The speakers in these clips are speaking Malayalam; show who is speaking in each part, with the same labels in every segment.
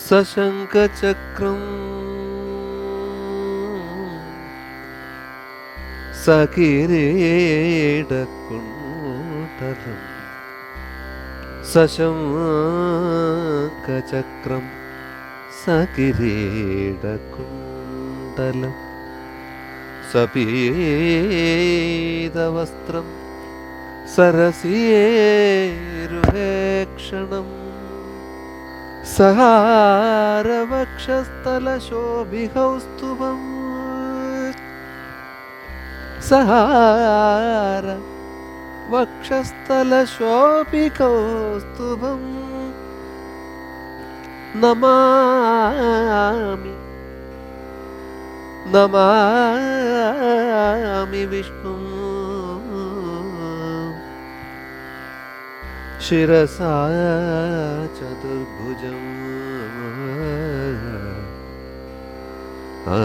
Speaker 1: സശങ്കചക്രം സകിരീടക്കുണ്ടലം സശങ്കചക്രം സകിരീടകുണ്ടലം സപീതവസ്ത്രം സരസിയേരുഹേക്ഷണം സഹാരവക്ഷസ്ഥലശോഭികൗസ്തുഭം സഹാര വക്ഷസ്ഥലശോഭികൗസ്തുഭം നമാമി. നമാമി വിഷ്ണു. ചതുർഭുജം ആ,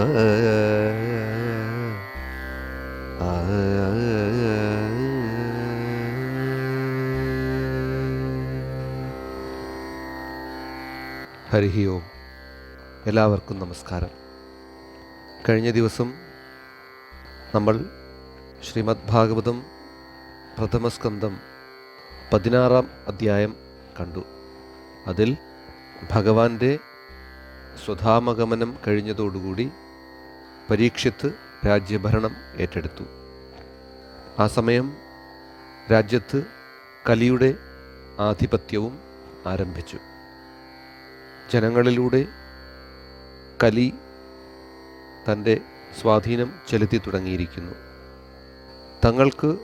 Speaker 1: ആ, ഓം എല്ലാവർക്കും നമസ്കാരം കഴിഞ്ഞ ദിവസം നമ്മൾ ശ്രീമദ് ഭാഗവതം പ്രഥമസ്കന്ധം പതിനാറാം അധ്യായം കണ്ടു. അതിൽ ഭഗവാന്റെ സ്വധാമഗമനം കഴിഞ്ഞതോടുകൂടി പരീക്ഷിത്ത് രാജ്യഭരണം ഏറ്റെടുത്തു. ആ സമയം രാജ്യത്ത് കലിയുടെ ആധിപത്യവും ആരംഭിച്ചു. ജനങ്ങളിലൂടെ കലി തന്റെ സ്വാധീനം ചെലുത്തി തുടങ്ങിയിരിക്കുന്നു. തങ്ങൾക്ക്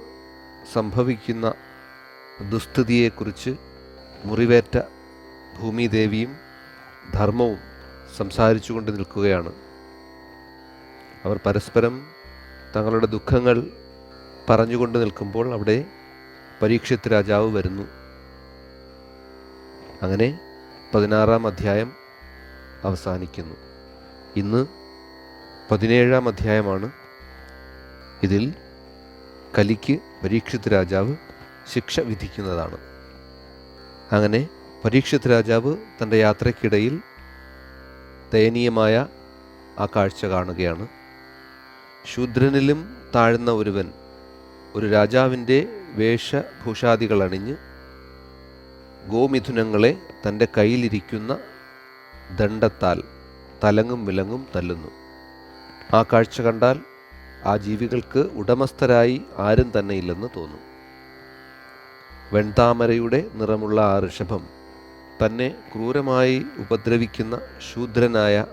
Speaker 1: സംഭവിക്കുന്ന ദുസ്ഥിതിയെക്കുറിച്ച് മുറിവേറ്റ ഭൂമിദേവിയും ധർമ്മവും സംസാരിച്ചുകൊണ്ട് നിൽക്കുകയാണ്. അവർ പരസ്പരം തങ്ങളുടെ ദുഃഖങ്ങൾ പറഞ്ഞുകൊണ്ട് നിൽക്കുമ്പോൾ അവിടെ പരീക്ഷത്ത് രാജാവ് വരുന്നു. അങ്ങനെ പതിനാറാം അധ്യായം അവസാനിക്കുന്നു. ഇന്ന് പതിനേഴാം അധ്യായമാണ്. ഇതിൽ കലിക്ക് പരീക്ഷിത് രാജാവ് ശിക്ഷ വിധിക്കുന്നതാണ്. അങ്ങനെ പരീക്ഷിത് രാജാവ് തന്റെ യാത്രയ്ക്കിടയിൽ ദയനീയമായ ആ കാഴ്ച കാണുകയാണ്. ശൂദ്രനിലും താഴ്ന്ന ഒരുവൻ ഒരു രാജാവിന്റെ വേഷഭൂഷാദികൾ അണിഞ്ഞ് ഗോമിഥുനങ്ങളെ തന്റെ കയ്യിലിരിക്കുന്ന ദണ്ഡത്താൽ തലങ്ങും വിലങ്ങും തല്ലുന്നു. ആ കാഴ്ച കണ്ടാൽ ആ ജീവികൾക്ക് ഉടമസ്ഥരായി ആരും തന്നെ ഇല്ലെന്ന് തോന്നും. വെൺതാമരയുടെ നിറമുള്ള ആ ഋഷഭം തന്നെ ക്രൂരമായി ഉപദ്രവിക്കുന്ന ശൂദ്രനായ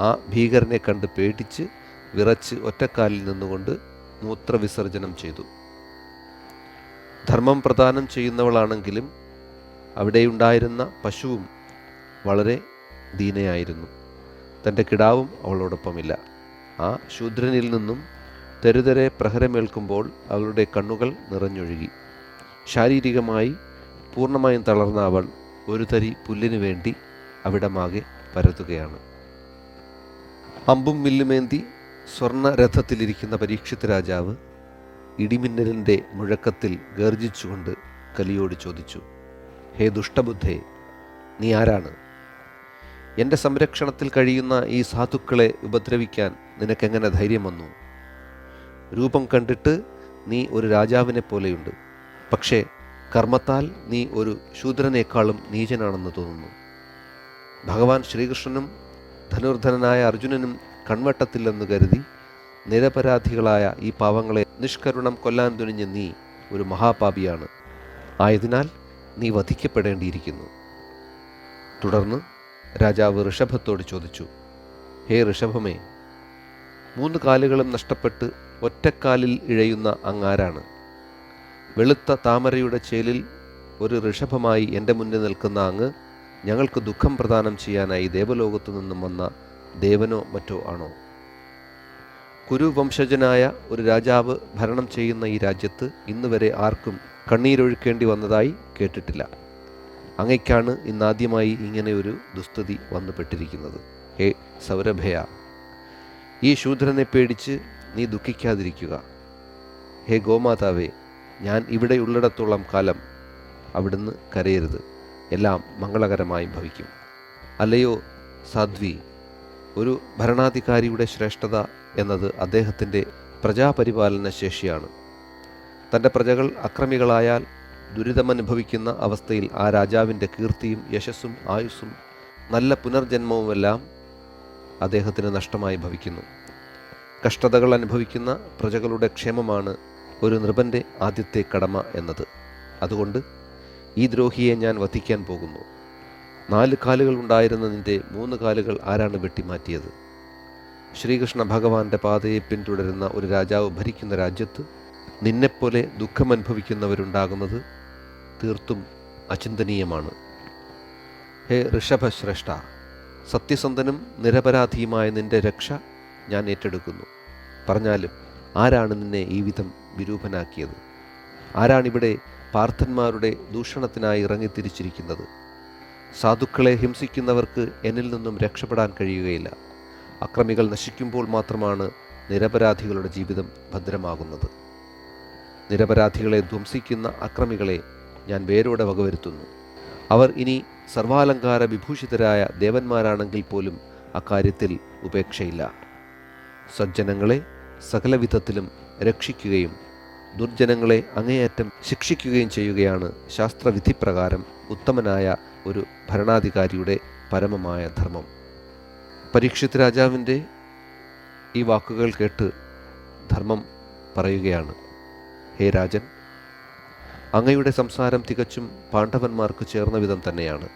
Speaker 1: ആ ഭീകരനെ കണ്ട് പേടിച്ച് വിറച്ച് ഒറ്റക്കാലിൽ നിന്നുകൊണ്ട് മൂത്രവിസർജനം ചെയ്തു. ധർമ്മം പ്രദാനം ചെയ്യുന്നവളാണെങ്കിലും അവിടെയുണ്ടായിരുന്ന പശുവും വളരെ ദീനയായിരുന്നു. തന്റെ കിടാവും അവളോടൊപ്പമില്ല. ആ ശൂദ്രനിൽ നിന്നും തെരുതെരെ പ്രഹരമേൽക്കുമ്പോൾ അവളുടെ കണ്ണുകൾ നിറഞ്ഞൊഴുകി. ശാരീരികമായി പൂർണമായും തളർന്ന അവൾ ഒരു തരി പുല്ലിനു വേണ്ടി അവിടമാകെ പരത്തുകയാണ്. അമ്പും വില്ലുമേന്തി സ്വർണ രഥത്തിലിരിക്കുന്ന പരീക്ഷിത് രാജാവ് ഇടിമിന്നലിന്റെ മുഴക്കത്തിൽ ഗർജിച്ചുകൊണ്ട് കലിയോട് ചോദിച്ചു ഹേ ദുഷ്ടബുദ്ധേ നീ ആരാണ്? എന്റെ സംരക്ഷണത്തിൽ കഴിയുന്ന ഈ സാധുക്കളെ ഉപദ്രവിക്കാൻ നിനക്കെങ്ങനെ ധൈര്യം വന്നു? രൂപം കണ്ടിട്ട് നീ ഒരു രാജാവിനെ പോലെയുണ്ട് പക്ഷേ കർമ്മത്താൽ നീ ഒരു ശൂദ്രനേക്കാളും നീചനാണെന്ന് തോന്നുന്നു. ഭഗവാൻ ശ്രീകൃഷ്ണനും ധനുർധനനായ അർജുനനും കൺവട്ടത്തില്ലെന്ന് കരുതി നിരപരാധികളായ ഈ പാവങ്ങളെ നിഷ്കരുണം കൊല്ലാൻ തുനിഞ്ഞ നീ ഒരു മഹാപാപിയാണ്. ആയതിനാൽ നീ വധിക്കപ്പെടേണ്ടിയിരിക്കുന്നു. തുടർന്ന് രാജാവ് ഋഷഭത്തോട് ചോദിച്ചു ഹേ ഋഷഭമേ മൂന്ന് കാലുകളും നഷ്ടപ്പെട്ട് ഒറ്റക്കാലിൽ ഇഴയുന്ന അങ്ങാരാണ്? വെളുത്ത താമരയുടെ ചേലിൽ ഒരു ഋഷഭമായി എന്റെ മുന്നിൽ നിൽക്കുന്ന അങ്ങ് ഞങ്ങൾക്ക് ദുഃഖം പ്രദാനം ചെയ്യാനായി ദേവലോകത്തു നിന്നും വന്ന ദേവനോ മറ്റോ ആണോ? കുരുവംശജനായ ഒരു രാജാവ് ഭരണം ചെയ്യുന്ന ഈ രാജ്യത്ത് ഇന്ന് വരെ ആർക്കും കണ്ണീരൊഴുക്കേണ്ടി വന്നതായി കേട്ടിട്ടില്ല. അങ്ങയ്ക്കാണ് ഇന്നാദ്യമായി ഇങ്ങനെ ഒരു ദുസ്ഥിതി വന്നുപെട്ടിരിക്കുന്നത്. ഹേ സൗരഭയ ഈ ശൂദ്രനെ പേടിച്ച് നീ ദുഃഖിക്കാതിരിക്കുക. ഹേ ഗോമാതാവേ ഞാൻ ഇവിടെ ഉള്ളിടത്തോളം കാലം അവിടുന്ന് കരയരുത്. എല്ലാം മംഗളകരമായി ഭവിക്കും. അല്ലയോ സാധ്വി ഒരു ഭരണാധികാരിയുടെ ശ്രേഷ്ഠത എന്നത് അദ്ദേഹത്തിന്റെ പ്രജാപരിപാലന ശേഷിയാണ് തന്റെ പ്രജകൾ അക്രമികളായാൽ ദുരിതമനുഭവിക്കുന്ന അവസ്ഥയിൽ ആ രാജാവിന്റെ കീർത്തിയും യശസ്സും ആയുസ്സും നല്ല പുനർജന്മവുമെല്ലാം അദ്ദേഹത്തിന് നഷ്ടമായി ഭവിക്കുന്നു. കഷ്ടതകൾ അനുഭവിക്കുന്ന പ്രജകളുടെ ക്ഷേമമാണ് ഒരു നൃപന്റെ ആദ്യത്തെ കടമ എന്നത്. അതുകൊണ്ട് ഈ ദ്രോഹിയെ ഞാൻ വധിക്കാൻ പോകുന്നു. നാല് കാലുകൾ ഉണ്ടായിരുന്ന നിന്റെ മൂന്ന് കാലുകൾ ആരാണ് വെട്ടിമാറ്റിയത്? ശ്രീകൃഷ്ണ ഭഗവാന്റെ പാതയെ പിന്തുടരുന്ന ഒരു രാജാവ് ഭരിക്കുന്ന രാജ്യത്ത് നിന്നെപ്പോലെ ദുഃഖമനുഭവിക്കുന്നവരുണ്ടാകുന്നത് തീർത്തും അചിന്തനീയമാണ്. ഹേ ഋഷഭശ്രേഷ്ഠ സത്യസന്ധനും നിരപരാധിയുമായ നിന്റെ രക്ഷ ഞാൻ ഏറ്റെടുക്കുന്നു. പറഞ്ഞാലും ആരാണ് നിന്നെ ഈ വിധം വിരൂപനാക്കിയത്? ആരാണിവിടെ പാർത്ഥന്മാരുടെ ദൂഷണത്തിനായി ഇറങ്ങിത്തിരിച്ചിരിക്കുന്നത്? സാധുക്കളെ ഹിംസിക്കുന്നവർക്ക് എന്നിൽ നിന്നും രക്ഷപ്പെടാൻ കഴിയുകയില്ല. അക്രമികൾ നശിക്കുമ്പോൾ മാത്രമാണ് നിരപരാധികളുടെ ജീവിതം ഭദ്രമാകുന്നത്. നിരപരാധികളെ ധ്വംസിക്കുന്ന അക്രമികളെ ഞാൻ വേരോടെ വകവരുത്തുന്നു. അവർ ഇനി സർവാലങ്കാര വിഭൂഷിതരായ ദേവന്മാരാണെങ്കിൽ പോലും അക്കാര്യത്തിൽ ഉപേക്ഷയില്ല. സജ്ജനങ്ങളെ സകലവിധത്തിലും രക്ഷിക്കുകയും ദുർജനങ്ങളെ അങ്ങേയറ്റം ശിക്ഷിക്കുകയും ചെയ്യുകയാണ് ശാസ്ത്രവിധിപ്രകാരം ഉത്തമനായ ഒരു ഭരണാധികാരിയുടെ പരമമായ ധർമ്മം. പരീക്ഷിത് രാജാവിന്റെ ഈ വാക്കുകൾ കേട്ട് ധർമ്മം പറയുകയാണ്. ഹേ രാജൻ അങ്ങയുടെ സംസാരം തികച്ചും പാണ്ഡവന്മാർക്ക് ചേർന്ന വിധം തന്നെയാണ്.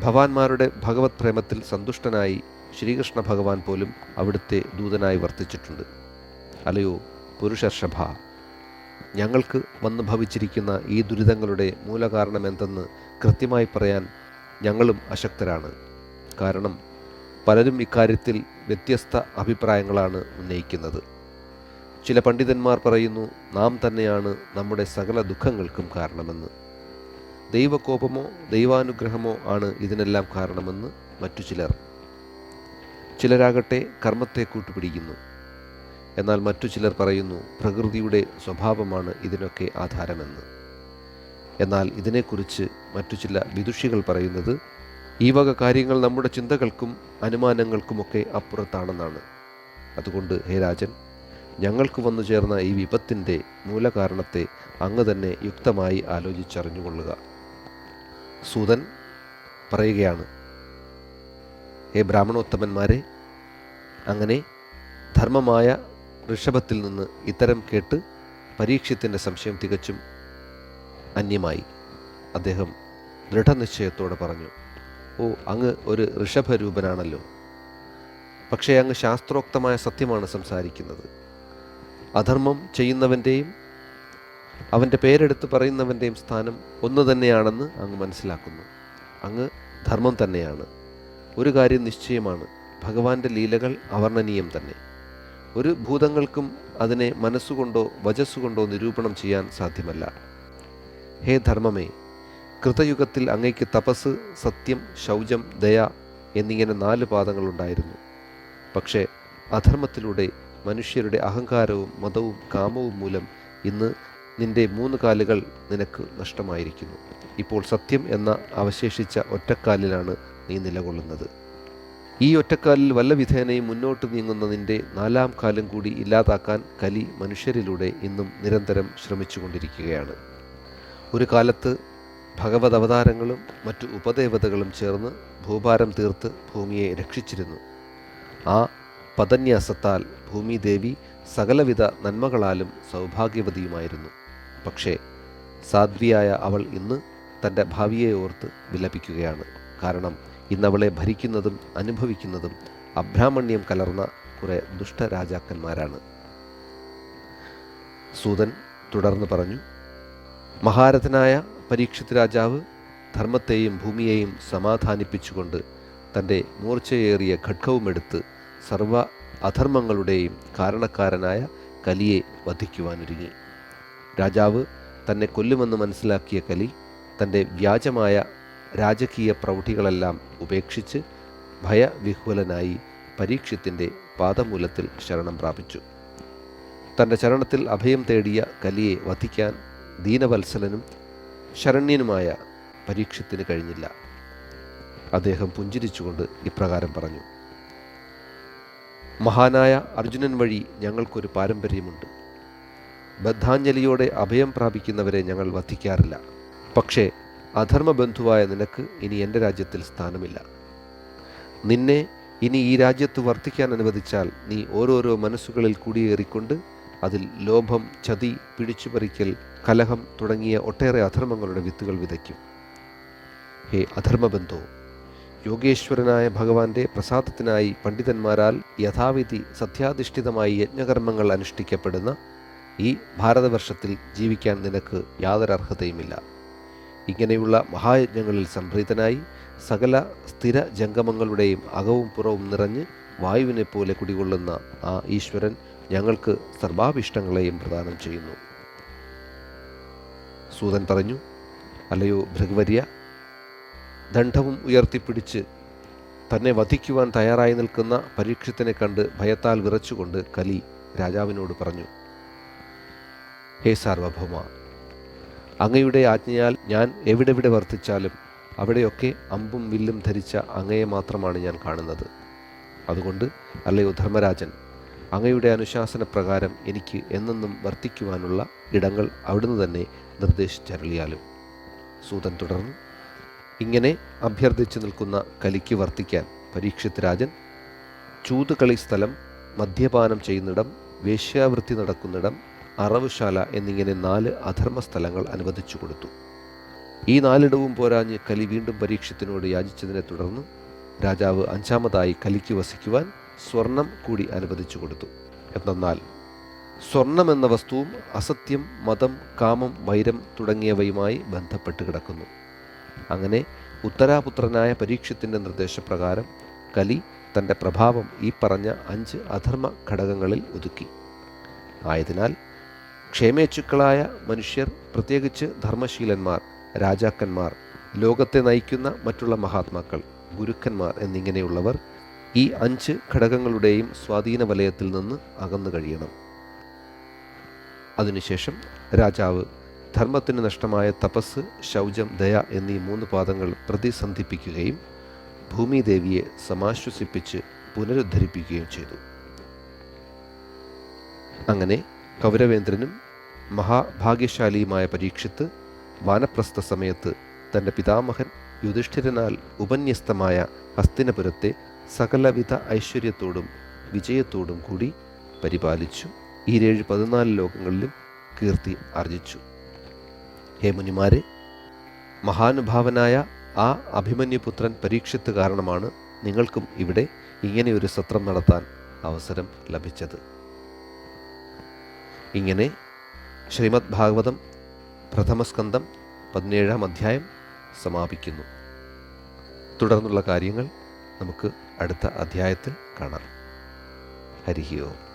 Speaker 1: ഭവാന്മാരുടെ ഭഗവത് പ്രേമത്തിൽ സന്തുഷ്ടനായി ശ്രീകൃഷ്ണ ഭഗവാൻ പോലും അവിടുത്തെ ദൂതനായി വർത്തിച്ചിട്ടുണ്ട്. അലയോ പുരുഷർഷഭ. ഞങ്ങൾക്ക് വന്നു ഭവിച്ചിരിക്കുന്ന ഈ ദുരിതങ്ങളുടെ മൂലകാരണം എന്തെന്ന് കൃത്യമായി പറയാൻ ഞങ്ങളും അശക്തരാണ്. കാരണം പലരും ഇക്കാര്യത്തിൽ വ്യത്യസ്ത അഭിപ്രായങ്ങളാണ് ഉന്നയിക്കുന്നത്. ചില പണ്ഡിതന്മാർ പറയുന്നു നാം തന്നെയാണ് നമ്മുടെ സകല ദുഃഖങ്ങൾക്കും കാരണമെന്ന്. ദൈവകോപമോ ദൈവാനുഗ്രഹമോ ആണ് ഇതിനെല്ലാം കാരണമെന്ന് മറ്റു ചിലർ. ചിലരാകട്ടെ കർമ്മത്തെ കൂട്ടുപിടിക്കുന്നു. എന്നാൽ മറ്റു ചിലർ പറയുന്നു പ്രകൃതിയുടെ സ്വഭാവമാണ് ഇതിനൊക്കെ ആധാരമെന്ന്. എന്നാൽ ഇതിനെക്കുറിച്ച് മറ്റു ചില വിദുഷികൾ പറയുന്നത് ഈ വക കാര്യങ്ങൾ നമ്മുടെ ചിന്തകൾക്കും അനുമാനങ്ങൾക്കുമൊക്കെ അപ്പുറത്താണെന്നാണ്. അതുകൊണ്ട് ഹേ രാജൻ ഞങ്ങൾക്ക് വന്നു ചേർന്ന ഈ വിപത്തിന്റെ മൂലകാരണത്തെ അങ്ങ് തന്നെ യുക്തമായി ആലോചിച്ചറിഞ്ഞുകൊള്ളുക. സൂതൻ പറയുകയാണ് ഹേ ബ്രാഹ്മണോത്തമന്മാരെ അങ്ങനെ ധർമ്മമായ ഋഷഭത്തിൽ നിന്ന് ഇത്തരം കേട്ട് പരീക്ഷത്തിന്റെ സംശയം തികച്ചും അന്യമായി. അദ്ദേഹം ദൃഢനിശ്ചയത്തോടെ പറഞ്ഞു ഓ അങ്ങ് ഒരു ഋഷഭരൂപനാണല്ലോ. പക്ഷേ അങ്ങ് ശാസ്ത്രോക്തമായ സത്യമാണ് സംസാരിക്കുന്നത്. അധർമ്മം ചെയ്യുന്നവന്റെയും അവന്റെ പേരെടുത്ത് പറയുന്നവന്റെയും സ്ഥാനം ഒന്ന് തന്നെയാണെന്ന് അങ്ങ് മനസ്സിലാക്കുന്നു. അങ്ങ് ധർമ്മം തന്നെയാണ്. ഒരു കാര്യം നിശ്ചയമാണ്. ഭഗവാന്റെ ലീലകൾ അവർണനീയം തന്നെ. ഒരു ഭൂതങ്ങൾക്കും അതിനെ മനസ്സുകൊണ്ടോ വജസ്സുകൊണ്ടോ നിരൂപണം ചെയ്യാൻ സാധ്യമല്ല. ഹേ ധർമ്മമേ കൃതയുഗത്തിൽ അങ്ങയ്ക്ക് തപസ് സത്യം ശൗചം ദയ എന്നിങ്ങനെ നാല് പാദങ്ങളുണ്ടായിരുന്നു പക്ഷേ അധർമ്മത്തിലൂടെ മനുഷ്യരുടെ അഹങ്കാരവും മതവും കാമവും മൂലം ഇന്ന് നിന്റെ മൂന്ന് കാലുകൾ നിനക്ക് നഷ്ടമായിരിക്കുന്നു. ഇപ്പോൾ സത്യം എന്ന അവശേഷിച്ച ഒറ്റക്കാലിലാണ് നീ നിലകൊള്ളുന്നത്. ഈ ഒറ്റക്കാലിൽ വല്ല വിധേനയും മുന്നോട്ട് നീങ്ങുന്ന നിന്റെ നാലാം കാലം കൂടി ഇല്ലാതാക്കാൻ കലി മനുഷ്യരിലൂടെ ഇന്നും നിരന്തരം ശ്രമിച്ചുകൊണ്ടിരിക്കുകയാണ്. ഒരു കാലത്ത് ഭഗവത് അവതാരങ്ങളും മറ്റു ഉപദേവതകളും ചേർന്ന് ഭൂഭാരം തീർത്ത് ഭൂമിയെ രക്ഷിച്ചിരുന്നു. ആ പദന്യാസത്താൽ ഭൂമിദേവി സകലവിധ നന്മകളാലും സൗഭാഗ്യവതിയുമായിരുന്നു. പക്ഷേ സാധ്വിയായ അവൾ ഇന്ന് തന്റെ ഭാവിയെ ഓർത്ത് വിലപിക്കുകയാണ്. കാരണം ഇന്നവളെ ഭരിക്കുന്നതും അനുഭവിക്കുന്നതും അബ്രാഹ്മണ്യം കലർന്ന കുറെ ദുഷ്ടരാജാക്കന്മാരാണ് സൂതൻ തുടർന്ന് പറഞ്ഞു മഹാരഥനായ പരീക്ഷിത് രാജാവ് ധർമ്മത്തെയും ഭൂമിയെയും സമാധാനിപ്പിച്ചുകൊണ്ട് തന്റെ മൂർച്ചയേറിയ ഖഡ്ഗവുമെടുത്ത് സർവ അധർമ്മങ്ങളുടെയും കാരണക്കാരനായ കലിയെ വധിക്കുവാനൊരുങ്ങി. രാജാവ് തന്നെ കൊല്ലുമെന്ന് മനസ്സിലാക്കിയ കലി തന്റെ വ്യാജമായ രാജകീയ പ്രൗഢികളെല്ലാം ഉപേക്ഷിച്ച് ഭയവിഹ്വലനായി പരീക്ഷത്തിന്റെ പാദമൂലത്തിൽ ശരണം പ്രാപിച്ചു. തന്റെ ചരണത്തിൽ അഭയം തേടിയ കലിയെ വധിക്കാൻ ദീനവത്സലനും ശരണ്യനുമായ പരീക്ഷത്തിന് കഴിഞ്ഞില്ല. അദ്ദേഹം പുഞ്ചിരിച്ചുകൊണ്ട് ഇപ്രകാരം പറഞ്ഞു മഹാനായ അർജുനൻ വഴി ഞങ്ങൾക്കൊരു പാരമ്പര്യമുണ്ട്. ബദ്ധാഞ്ജലിയോടെ അഭയം പ്രാപിക്കുന്നവരെ ഞങ്ങൾ വധിക്കാറില്ല. പക്ഷേ അധർമ്മബന്ധുവായ നിനക്ക് ഇനി എന്റെ രാജ്യത്തിൽ സ്ഥാനമില്ല. നിന്നെ ഇനി ഈ രാജ്യത്ത് വർത്തിക്കാൻ അനുവദിച്ചാൽ നീ ഓരോരോ മനസ്സുകളിൽ കുടിയേറിക്കൊണ്ട് അതിൽ ലോഭം ചതി പിടിച്ചുപറിക്കൽ കലഹം തുടങ്ങിയ ഒട്ടേറെ അധർമ്മങ്ങളുടെ വിത്തുകൾ വിതയ്ക്കും. ഹേ അധർമ്മബന്ധോ യോഗേശ്വരനായ ഭഗവാന്റെ പ്രസാദത്തിനായി പണ്ഡിതന്മാരാൽ യഥാവിധി സത്യാധിഷ്ഠിതമായി യജ്ഞകർമ്മങ്ങൾ അനുഷ്ഠിക്കപ്പെടുന്ന ഈ ഭാരതവർഷത്തിൽ ജീവിക്കാൻ നിനക്ക് യാതൊരു അർഹതയുമില്ല ഇങ്ങനെയുള്ള മഹായജ്ഞങ്ങളിൽ സംപ്രീതനായി സകല സ്ഥിര ജംഗമങ്ങളുടെയും അകവും പുറവും നിറഞ്ഞ് വായുവിനെ പോലെ കുടികൊള്ളുന്ന ആ ഈശ്വരൻ ഞങ്ങൾക്ക് സർവാഭിഷ്ടങ്ങളെയും പ്രദാനം ചെയ്യുന്നു. സൂതൻ പറഞ്ഞു അല്ലയോ ഭൃഗവര്യ ദണ്ഡവും ഉയർത്തിപ്പിടിച്ച് തന്നെ വധിക്കുവാൻ തയ്യാറായി നിൽക്കുന്ന പരീക്ഷത്തിനെ കണ്ട് ഭയത്താൽ വിറച്ചുകൊണ്ട് കലി രാജാവിനോട് പറഞ്ഞു ഹേ സാർവഭൗമ അങ്ങയുടെ ആജ്ഞയാൽ ഞാൻ എവിടെവിടെ വർത്തിച്ചാലും അവിടെയൊക്കെ അമ്പും വില്ലും ധരിച്ച അങ്ങയെ മാത്രമാണ് ഞാൻ കാണുന്നത്. അതുകൊണ്ട് അല്ലയോ ധർമ്മരാജൻ അങ്ങയുടെ അനുശാസന പ്രകാരം എനിക്ക് എന്നെന്നും വർത്തിക്കുവാനുള്ള ഇടങ്ങൾ അവിടുന്ന് തന്നെ നിർദ്ദേശിച്ചരളിയാലും. സൂതൻ തുടർന്നു ഇങ്ങനെ അഭ്യർത്ഥിച്ചു നിൽക്കുന്ന കലിക്ക് വർത്തിക്കാൻ പരീക്ഷിത് രാജൻ ചൂതുകളി സ്ഥലം മദ്യപാനം ചെയ്യുന്നിടം വേശ്യാവൃത്തി നടക്കുന്നിടം അറവുശാല എന്നിങ്ങനെ നാല് അധർമ്മ സ്ഥലങ്ങൾ അനുവദിച്ചു കൊടുത്തു. ഈ നാലിടവും പോരാഞ്ഞ് കലി വീണ്ടും പരീക്ഷത്തിനോട് യാചിച്ചതിനെ തുടർന്ന് രാജാവ് അഞ്ചാമതായി കലിക്ക് വസിക്കുവാൻ സ്വർണം കൂടി അനുവദിച്ചു കൊടുത്തു. എന്നാൽ സ്വർണം എന്ന വസ്തുവും അസത്യം മതം കാമം വൈരം തുടങ്ങിയവയുമായി ബന്ധപ്പെട്ട് കിടക്കുന്നു. അങ്ങനെ ഉത്തരാപുത്രനായ പരീക്ഷത്തിന്റെ നിർദ്ദേശപ്രകാരം കലി തന്റെ പ്രഭാവം ഈ പറഞ്ഞ അഞ്ച് അധർമ്മ ഘടകങ്ങളിൽ ഒതുക്കി. ആയതിനാൽ ക്ഷേമേച്ചുക്കളായ മനുഷ്യർ പ്രത്യേകിച്ച് ധർമ്മശീലന്മാർ രാജാക്കന്മാർ ലോകത്തെ നയിക്കുന്ന മറ്റുള്ള മഹാത്മാക്കൾ ഗുരുക്കന്മാർ എന്നിങ്ങനെയുള്ളവർ ഈ അഞ്ച് ഘടകങ്ങളുടെയും സ്വാധീന വലയത്തിൽ നിന്ന് അകന്നു കഴിയണം. അതിനുശേഷം രാജാവ് ധർമ്മത്തിന് നഷ്ടമായ തപസ് ശൗചം ദയ എന്നീ മൂന്ന് പാദങ്ങൾ പ്രതിസന്ധിപ്പിക്കുകയും ഭൂമിദേവിയെ സമാശ്വസിപ്പിച്ച് പുനരുദ്ധരിപ്പിക്കുകയും ചെയ്തു. അങ്ങനെ കൗരവേന്ദ്രനും മഹാഭാഗ്യശാലിയുമായ പരീക്ഷിത്ത് വാനപ്രസ്ഥ സമയത്ത് തന്റെ പിതാമഹൻ യുധിഷ്ഠിരനാൽ ഉപന്യസ്തമായ ഹസ്തിനപുരത്തെ സകലവിധ ഐശ്വര്യത്തോടും വിജയത്തോടും കൂടി പരിപാലിച്ചു. ഈ ഏഴ് പതിനാല് ലോകങ്ങളിലും കീർത്തി ആർജിച്ചു. ഹേ മുനിമാരെ മഹാനുഭാവനായ ആ അഭിമന്യുപുത്രൻ പരീക്ഷിത്ത് കാരണമാണ് നിങ്ങൾക്കും ഇവിടെ ഇങ്ങനെയൊരു സത്രം നടത്താൻ അവസരം ലഭിച്ചത്. ഇങ്ങനെ ശ്രീമദ് ഭാഗവതം പ്രഥമസ്കന്ധം പതിനേഴാം അധ്യായം സമാപിക്കുന്നു. തുടർന്നുള്ള കാര്യങ്ങൾ നമുക്ക് അടുത്ത അധ്യായത്തിൽ കാണാം. ഹരിഹി ഓം.